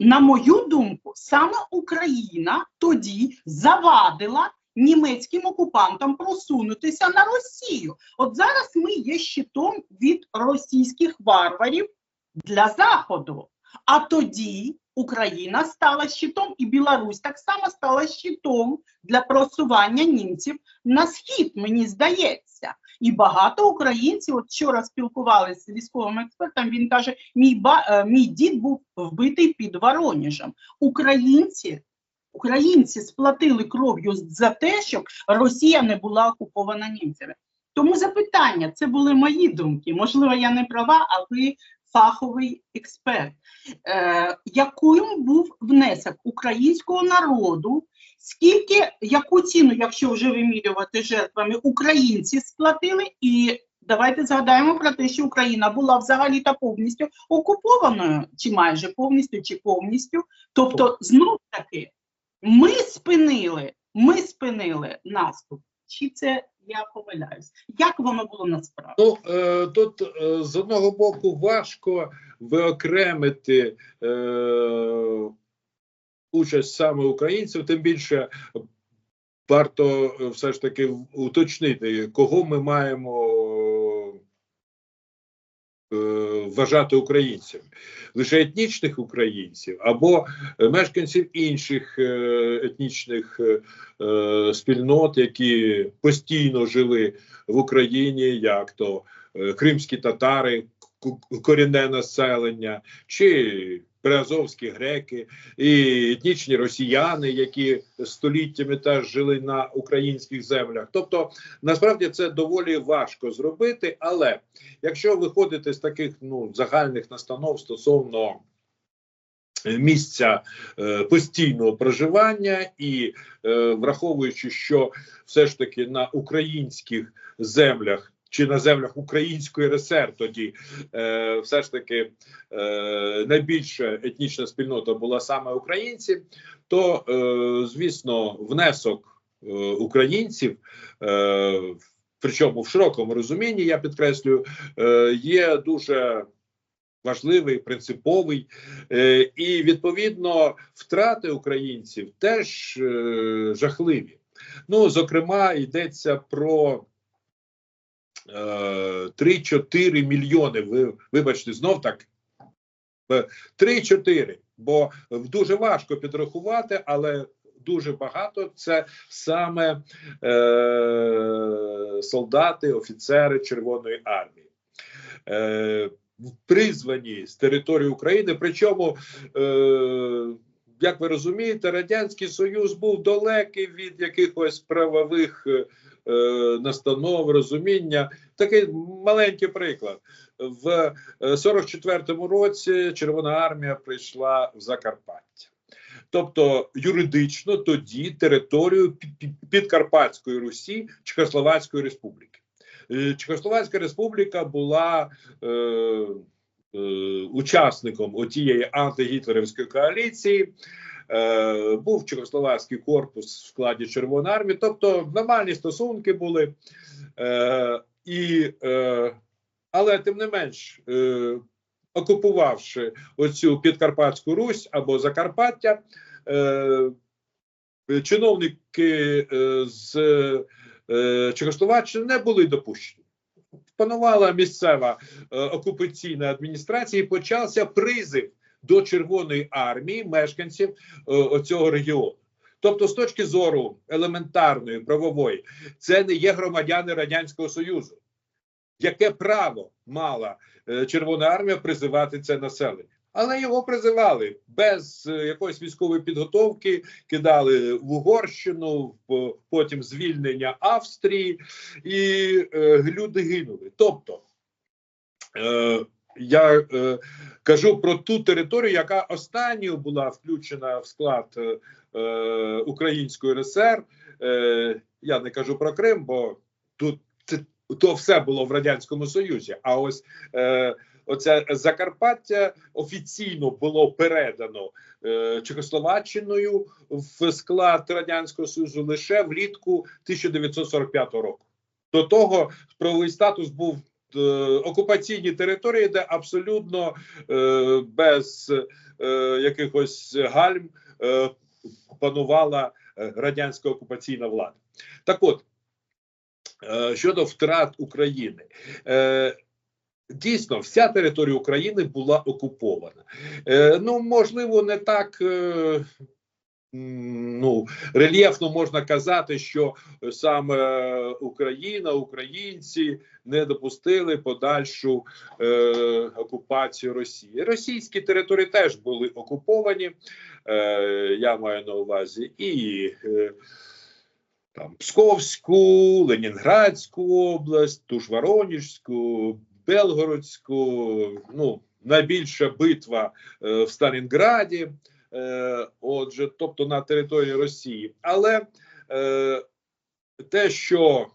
на мою думку, саме Україна тоді завадила німецьким окупантам просунутися на Росію. От зараз ми є щитом від російських варварів для Заходу. А тоді Україна стала щитом, і Білорусь так само стала щитом для просування німців на схід, мені здається. І багато українців, от вчора спілкувалися з військовим експертом, він каже: мій ба е, мій дід був вбитий під Воронежем. Українці, українці сплатили кров'ю за те, щоб Росія не була окупована німцями. Тому запитання, це були мої думки. Можливо, я не права, а ви фаховий експерт. Е, яким був внесок українського народу? Скільки, яку ціну, якщо вже вимірювати жертвами, українці сплатили? І давайте згадаємо про те, що Україна була взагалі та повністю окупованою, чи майже повністю, чи повністю. Тобто, знов таки, ми спинили, ми спинили наступ. Чи це я помиляюсь? Як воно було насправді? Ну е, тут е, з одного боку важко виокремити е, участь саме українців, тим більше варто все ж таки уточнити, кого ми маємо вважати українцями. Лише етнічних українців або мешканців інших е, етнічних е, е, спільнот, які постійно жили в Україні, як то е, кримські татари, корінне населення, чи приазовські греки, і етнічні росіяни, які століттями теж жили на українських землях. Тобто, насправді це доволі важко зробити, але якщо виходити з таких ну загальних настанов стосовно місця е, постійного проживання і е, враховуючи, що все ж таки на українських землях. Чи на землях Української РСР тоді е, все ж таки е, найбільша етнічна спільнота була саме українці, то е, звісно, внесок е, українців, е, причому в широкому розумінні, я підкреслюю, е, є дуже важливий, принциповий, е, і відповідно втрати українців теж е, жахливі. Ну, зокрема, йдеться про. Е, 3-4 мільйони. Ви вибачте, знов так. е, 3-4, бо дуже важко підрахувати, але дуже багато це саме е, солдати, офіцери Червоної армії. Е, призвані з території України. Причому, е, як ви розумієте, Радянський Союз був далекий від якихось правових е, настанов, розуміння. Такий маленький приклад. В е, 44-му році Червона армія прийшла в Закарпаття. Тобто юридично тоді територію Пі- Пі- Підкарпатської Русі Чехословацької Республіки. Е, Чехословацька Республіка була е, е, учасником отієї антигітлерівської коаліції. Е, був Чехословацький корпус в складі Червоної армії, тобто нормальні стосунки були. Е, і, е, але тим не менш, е, окупувавши оцю Підкарпатську Русь або Закарпаття, е, чиновники е, з е, Чехословаччини не були допущені. Панувала місцева е, окупаційна адміністрація і почався призив до Червоної армії мешканців е, цього регіону. Тобто, з точки зору елементарної правової, це не є громадяни Радянського Союзу. Яке право мала е, Червона армія призивати це населення? Але його призивали без е, якоїсь військової підготовки, кидали в Угорщину, потім звільнення Австрії, і е, люди гинули. Тобто е, я е, кажу про ту територію, яка останньою була включена в склад е, е, Української РСР. Е, я не кажу про Крим, бо тут то все було в радянському союзі. А ось е, оце Закарпаття офіційно було передано е, Чехословаччиною в склад радянського союзу лише влітку 1945 року. До того правовий статус був е, окупаційні території, де абсолютно е, без е, якихось гальм е, панувала е, радянська окупаційна влада. Так от, е, щодо втрат України. Дійсно, вся територія України була окупована. Е, ну, можливо, не так е, ну, рельєфно можна казати, що саме Україна, українці не допустили подальшу е, окупацію Росії. Російські території теж були окуповані. Е, я маю на увазі і е, там Псковську, Ленінградську область, ту Белгородську. Ну, найбільша битва е, в Сталінграді. Е, отже, тобто на території Росії. Але е, те, що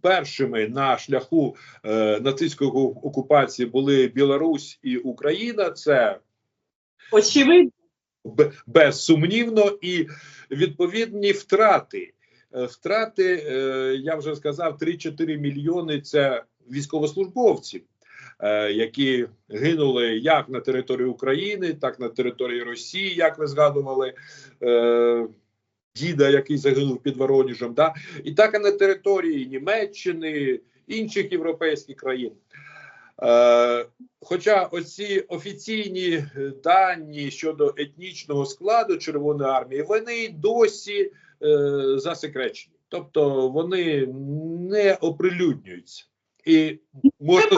першими на шляху е, нацистської окупації були Білорусь і Україна, це Очевидно. безсумнівно і відповідні втрати. Е, Втрати, е, я вже сказав, 3-4 мільйони це військовослужбовців, е, які гинули як на території України, так на території Росії, як ви згадували. е, Діда, який загинув під Воронежем, да? і так і на території Німеччини, інших європейських країн. Е, хоча оці офіційні дані щодо етнічного складу Червоної армії, вони досі засекречені. Тобто вони не оприлюднюються. І можна,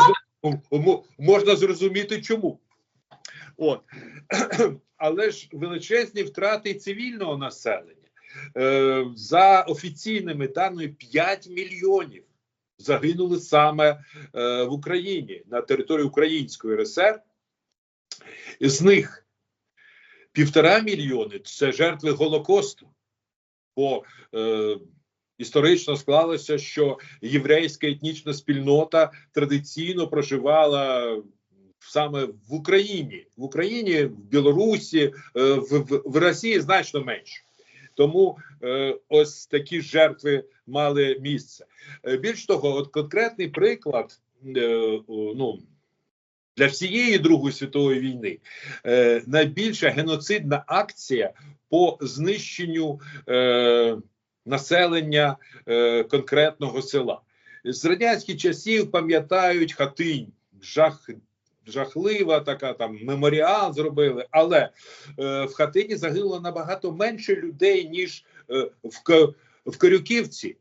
можна зрозуміти, чому. От. Але ж величезні втрати цивільного населення. Е, за офіційними даними 5 мільйонів загинули саме е, в Україні на території Української РСР. З них півтора мільйони це жертви Голокосту. Бо е, історично склалося, що єврейська етнічна спільнота традиційно проживала саме в Україні, в Україні, в Білорусі, е, в, в, в Росії значно менше. Тому е, ось такі жертви мали місце. Е, більш того, от конкретний приклад е, ну, для всієї Другої світової війни е, найбільша геноцидна акція по знищенню е, населення е, конкретного села. З радянських часів пам'ятають хатинь, жах. Жахлива така там меморіал зробили, але е, в хатині загинуло набагато менше людей, ніж е, в, в Корюківці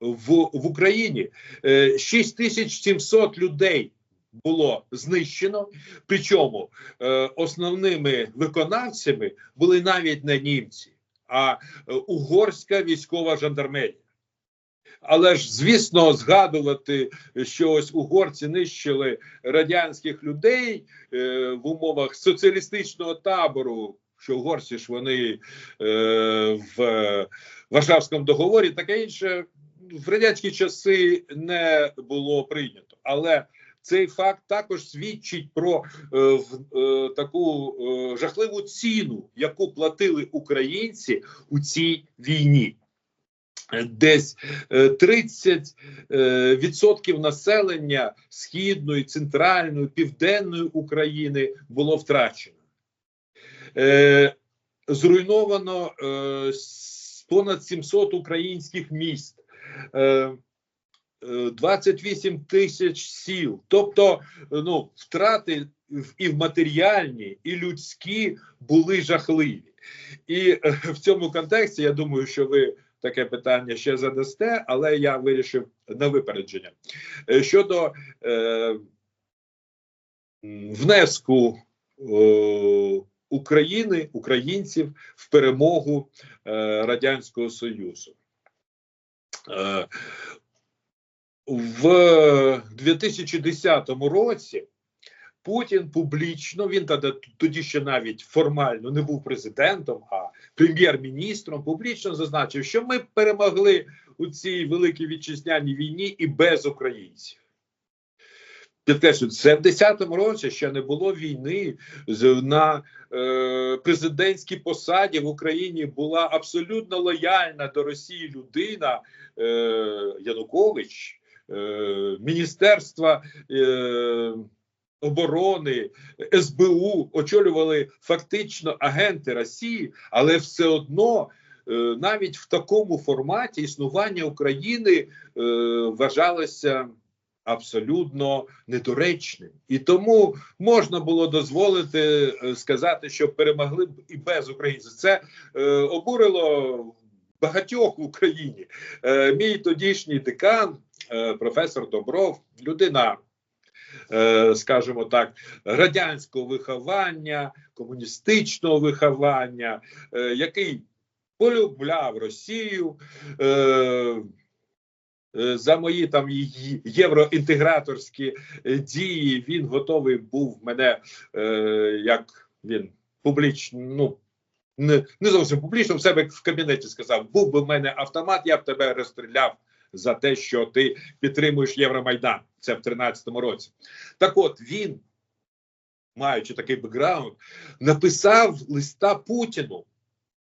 в, в Україні. Е, 6700 людей було знищено. Причому е, основними виконавцями були навіть не німці, а е, угорська військова жандармерія. Але ж, звісно, згадувати, що ось угорці нищили радянських людей е, в умовах соціалістичного табору, що угорці ж вони е, в Варшавському договорі, таке інше в радянські часи не було прийнято. Але цей факт також свідчить про е, е, таку е, жахливу ціну, яку платили українці у цій війні. Десь е, 30 е, відсотків населення східної, центральної, південної України було втрачено. Е, Зруйновано е, понад 700 українських міст. Е, е, 28 тисяч сіл. Тобто, е, ну, втрати і в матеріальні, і людські були жахливі. І е, в цьому контексті я думаю, що ви таке питання ще задасте, але я вирішив на випередження. Е, Щодо е, внеску е, України, українців в перемогу е, Радянського Союзу. В 2010 році Путін публічно, він тоді, тоді ще навіть формально не був президентом, а прем'єр-міністром, публічно зазначив, що ми перемогли у цій великій вітчизняній війні і без українців. Підкреслю, це в 10-му році ще не було війни. На е, президентській посаді в Україні була абсолютно лояльна до Росії людина е, Янукович. Е, Міністерства е, оборони, СБУ очолювали фактично агенти Росії, але все одно. е, Навіть в такому форматі існування України е, вважалося абсолютно недоречним, і тому можна було дозволити сказати, що перемогли б і без українців. Це е, обурило багатьох в Україні. Е, мій тодішній декан, професор Добров, людина. е, Скажімо так, радянського виховання, комуністичного виховання, е, який полюбляв Росію, е, е, за мої там євроінтеграторські е, дії він готовий був мене е, як він публічно, ну не, не зовсім публічно в себе в кабінеті сказав: був би в мене автомат, я б тебе розстріляв за те, що ти підтримуєш Євромайдан. Це в 13-му році. Так от він, маючи такий бекграунд, написав листа Путіну.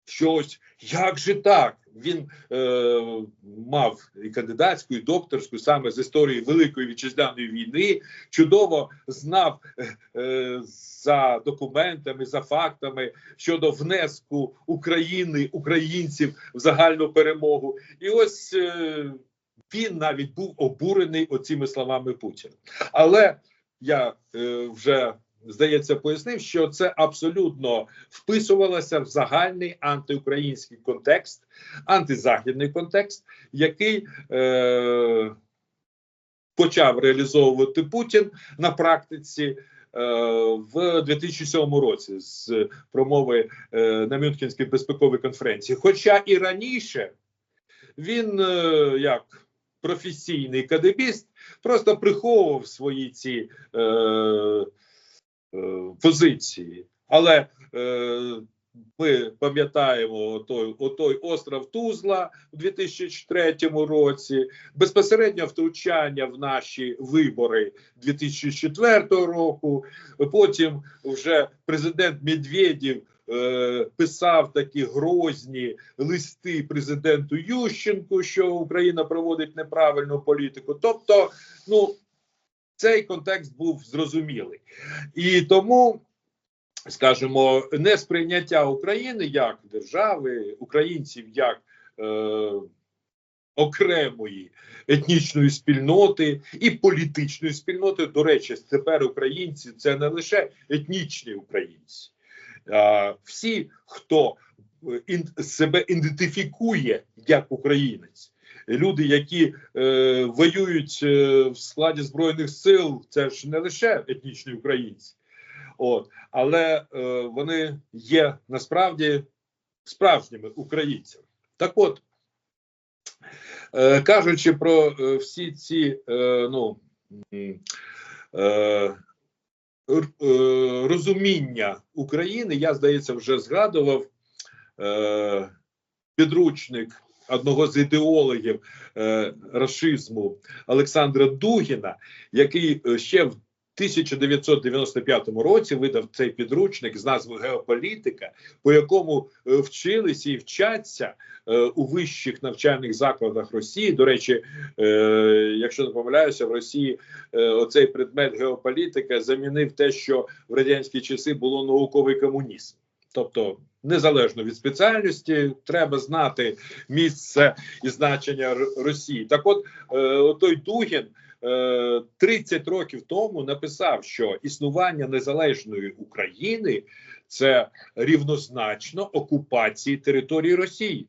Що ось як же так? Він е, мав і кандидатську, і докторську саме з історії Великої вітчизняної війни, чудово знав е, е, за документами, за фактами щодо внеску України, українців в загальну перемогу. І ось е, він навіть був обурений оціми словами Путіна. Але я е, вже здається пояснив, що це абсолютно вписувалося в загальний антиукраїнський контекст, антизахідний контекст, який е, почав реалізовувати Путін на практиці. е, В 2007 році з промови е, на Мюнхенській безпековій конференції, хоча і раніше він е, як професійний кадебіст просто приховував свої ці е, е, позиції. Але е, ми пам'ятаємо той, отой остров Тузла у 2003 році, безпосередньо втручання в наші вибори 2004 року. Потім вже президент Медведєв е, писав такі грозні листи президенту Ющенку, що Україна проводить неправильну політику. Тобто, ну цей контекст був зрозумілий, і тому, скажімо, несприйняття України як держави, українців як е, окремої етнічної спільноти і політичної спільноти. До речі, тепер українці це не лише етнічні українці, всі, хто е, себе ідентифікує як українець. Люди, які е, воюють е, в складі збройних сил, це ж не лише етнічні українці, от але е, вони є насправді справжніми українцями. Так, от е, кажучи про е, всі ці е, ну е, е, розуміння України, я здається, вже згадував е, підручник одного з ідеологів е, рашизму Олександра Дугіна, який е, ще в 1995 році видав цей підручник з назвою Геополітика, по якому е, вчилися і вчаться е, у вищих навчальних закладах Росії. До речі, е, якщо не помиляюся, в Росії оцей предмет геополітика замінив те, що в радянські часи було науковий комунізм. Тобто, незалежно від спеціальності, треба знати місце і значення Росії. Так, от той Дугін 30 років тому написав, що існування незалежної України це рівнозначно окупації території Росії.